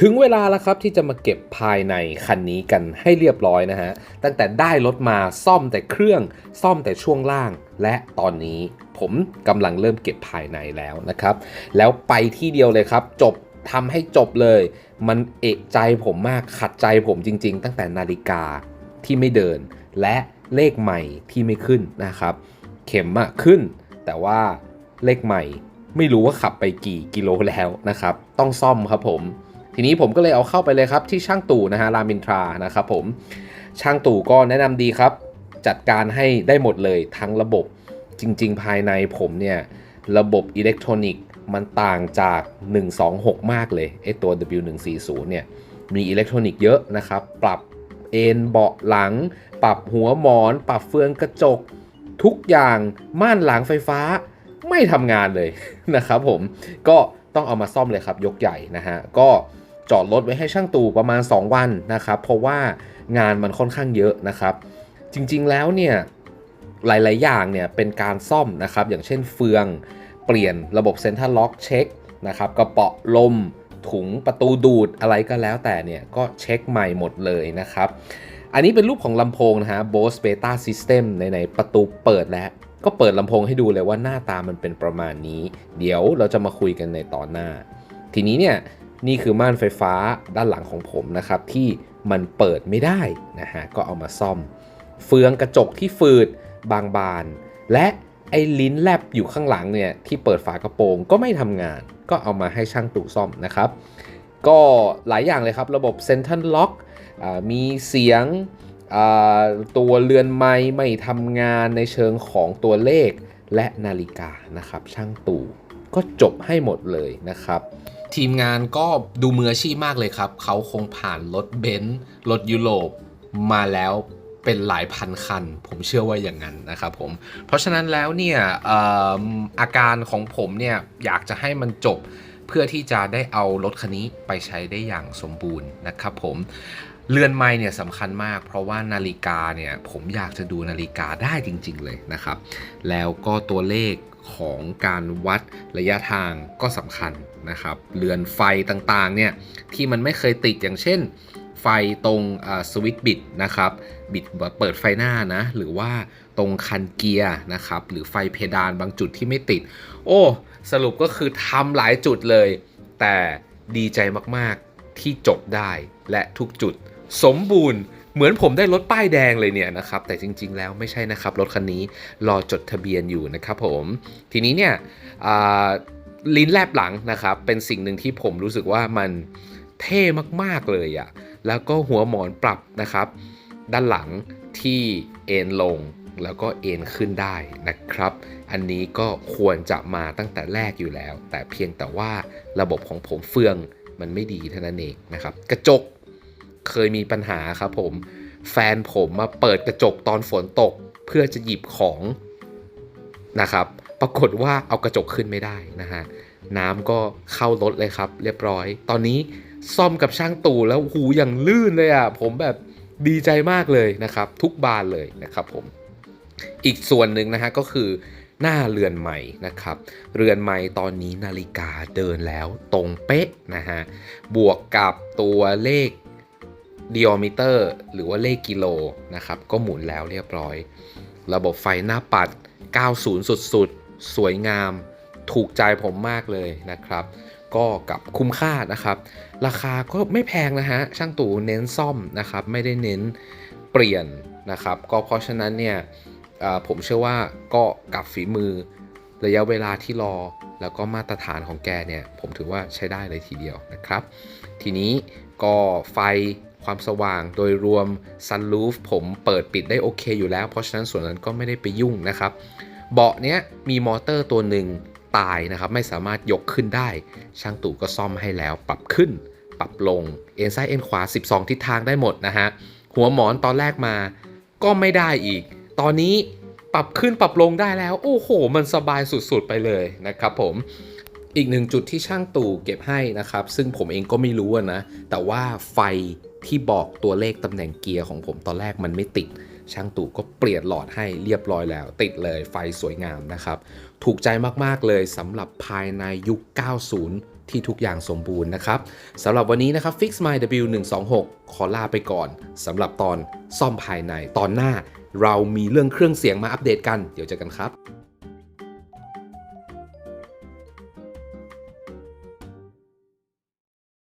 ถึงเวลาแล้วครับที่จะมาเก็บภายในคันนี้กันให้เรียบร้อยนะฮะ ตั้งแต่ได้รถมาซ่อมแต่เครื่อง ซ่อมแต่ช่วงล่าง และตอนนี้ผมกำลังเริ่มเก็บภายในแล้วนะครับ แล้วไปที่เดียวเลยครับ จบทำให้จบเลย มันเอกใจผมมากขัดใจผมจริง ๆ ตั้งแต่นาฬิกาที่ไม่เดิน และเลขใหม่ที่ไม่ขึ้นนะครับ เข็มอะขึ้น แต่ว่าเลขใหม่ไม่รู้ว่าขับไปกี่กิโลแล้วนะครับ ต้องซ่อมครับผม ทีนี้ผมก็เลยเอาเข้าไปเลยครับที่ช่างตู่นะฮะรามินทรานะครับผมช่างตู่ก็แนะนำดีครับ จัดการให้ได้หมดเลยทั้งระบบจริง ๆ ภายในผมเนี่ยระบบอิเล็กทรอนิกส์มันต่างจาก 126 มากเลยไอตัว W140 เนี่ยมีอิเล็กทรอนิกส์เยอะนะครับ ปรับเอนเบาะหลัง ปรับหัวหมอน ปรับเฟืองกระจก ทุกอย่างม่านหลังไฟฟ้าไม่ทำงานเลยนะครับผมก็ต้องเอามาซ่อมเลยครับยกใหญ่นะฮะก็ จอดรถไว้ให้ช่างตู่ประมาณ 2 วันนะครับ เพราะว่างานมันค่อนข้างเยอะนะครับ จริงๆแล้วเนี่ยหลายๆ อย่างเนี่ยเป็นการซ่อมนะครับ อย่างเช่นเฟืองเปลี่ยนระบบเซ็นทรัลล็อกเช็คนะครับกระเป๋าลมถุงประตูดูดอะไรก็แล้วแต่เนี่ยก็เช็คใหม่หมดเลยนะครับ อันนี้เป็นรูปของลำโพงนะฮะ Bose Beta System ในในๆประตูเปิดแล้ว ก็เปิดลำโพงให้ดูเลยว่าหน้าตามันเป็นประมาณนี้ เดี๋ยวเราจะมาคุยกันในตอนหน้า ทีนี้เนี่ย นี่คือม่านไฟฟ้าด้านหลังของผมนะครับ ที่มันเปิดไม่ได้นะฮะก็เอามาซ่อม เฟืองกระจกที่ฝืดบางบาน และไอ้ลิ้นแลบอยู่ข้างหลังเนี่ยที่เปิดฝากระโปรงก็ไม่ทำงาน ก็เอามาให้ช่างตู่ซ่อมนะครับ ก็หลายอย่างเลยครับระบบเซนทันล็อกมีเสียงตัวเรือนไม้ไม่ทำงานในเชิงของตัวเลขและนาฬิกานะครับ ช่างตู่ก็จบให้หมดเลยนะครับ ทีมงานก็ดูมืออาชีพมากเลยครับ เขาคงผ่านรถเบนซ์รถยุโรปมาแล้วเป็นหลายพันคัน ผมเชื่อว่าอย่างนั้นนะครับผม เพราะฉะนั้นแล้วเนี่ยเอ่ออาการของผมเนี่ยอยากจะให้มันจบเพื่อที่จะได้เอารถคันนี้ไปใช้ได้อย่างสมบูรณ์นะครับผม เรือนไม้เนี่ยสำคัญมาก เพราะว่านาฬิกาเนี่ยผมอยากจะดูนาฬิกาได้จริง ๆ เลยนะครับ แล้วก็ตัวเลขของการวัดระยะทางก็สำคัญนะครับ เรือนไฟต่างๆเนี่ยที่มันไม่เคยติดอย่างเช่น ไฟตรงสวิตช์บิดนะครับบิดเปิดไฟหน้านะ หรือว่าตรงคันเกียร์นะครับ หรือไฟเพดานบางจุดที่ไม่ติด โอ้ สรุปก็คือทำหลายจุดเลย แต่ดีใจมากๆที่จบได้และทุกจุด สมบูรณ์เหมือนผมได้รถป้ายแดงเลยเนี่ยนะครับ แต่จริงๆแล้วไม่ใช่นะครับ รถคันนี้รอจดทะเบียนอยู่นะครับผม ทีนี้เนี่ยลิ้นแลบหลังนะครับ เป็นสิ่งหนึ่งที่ผมรู้สึกว่ามันเท่มากๆเลยอะแล้วก็หัวหมอนปรับนะครับ ด้านหลังที่เอนลงแล้วก็เอนขึ้นได้นะครับ อันนี้ก็ควรจะมาตั้งแต่แรกอยู่แล้ว แต่เพียงแต่ว่าระบบของผมเฟืองมันไม่ดีเท่านั้นเองนะครับ กระจก เคยมีปัญหาครับผม แฟนผมมาเปิดกระจกตอนฝนตกเพื่อจะหยิบของนะครับ ปรากฏว่าเอากระจกขึ้นไม่ได้นะฮะน้ำก็เข้ารถเลยครับ เรียบร้อย ตอนนี้ซ่อมกับช่างตู่แล้วหูอย่างลื่นเลยอะผมแบบดีใจมากเลยนะครับ ทุกบานเลยนะครับผมอีกส่วนหนึ่งนะฮะก็คือหน้าเรือนใหม่นะครับ เรือนใหม่ตอนนี้นาฬิกาเดินแล้วตรงเป๊ะนะฮะบวกกับตัวเลข ดิออมิเตอร์หรือว่าเลขกิโลนะครับก็หมุนแล้วเรียบร้อย ระบบไฟหน้าปัด 90 สุดๆ สวยงาม ถูกใจผมมากเลยนะครับ ก็กับคุ้มค่านะครับ ราคาก็ไม่แพงนะฮะ ช่างตู่เน้นซ่อมนะครับ ไม่ได้เน้นเปลี่ยนนะครับ ก็เพราะฉะนั้นเนี่ยผมเชื่อว่าก็กับฝีมือระยะเวลาที่รอแล้วก็มาตรฐานของแกเนี่ย ผมถือว่าใช้ได้เลยทีเดียวนะครับ ทีนี้ก็ไฟ ความสว่างโดยรวม Sunroof ผมเปิดปิดได้โอเคอยู่แล้ว เพราะฉะนั้นส่วนนั้นก็ไม่ได้ไปยุ่งนะครับ เบาะเนี้ยมีมอเตอร์ตัวหนึ่งตายนะครับ ไม่สามารถยกขึ้นได้ ช่างตู่ก็ซ่อมให้แล้วปรับขึ้น ปรับลง เอ็นซ้ายเอ็นขวา 12 ทิศทางได้หมดนะฮะ หัวหมอนตอนแรกมาก็ไม่ได้อีก ตอนนี้ปรับขึ้นปรับลงได้แล้ว โอ้โห มันสบายสุดๆไปเลยนะครับผมอีกหนึ่งจุดที่ช่างตู่เก็บให้นะครับ ซึ่งผมเองก็ไม่รู้นะ แต่ว่าไฟ ที่บอกตัวเลขตำแหน่งเกียร์ของผมตอนแรกมันไม่ติด ช่างตู่ก็เปลี่ยนหลอดให้เรียบร้อยแล้ว ติดเลยไฟสวยงามนะครับ ถูกใจมากๆเลยสำหรับภายในยุค 90 ที่ทุกอย่างสมบูรณ์นะครับสำหรับวันนี้นะครับ Fix My W126 ขอลาไปก่อนสำหรับตอนซ่อมภายในตอนหน้า เรามีเรื่องเครื่องเสียงมาอัปเดตกัน เดี๋ยวเจอกันครับ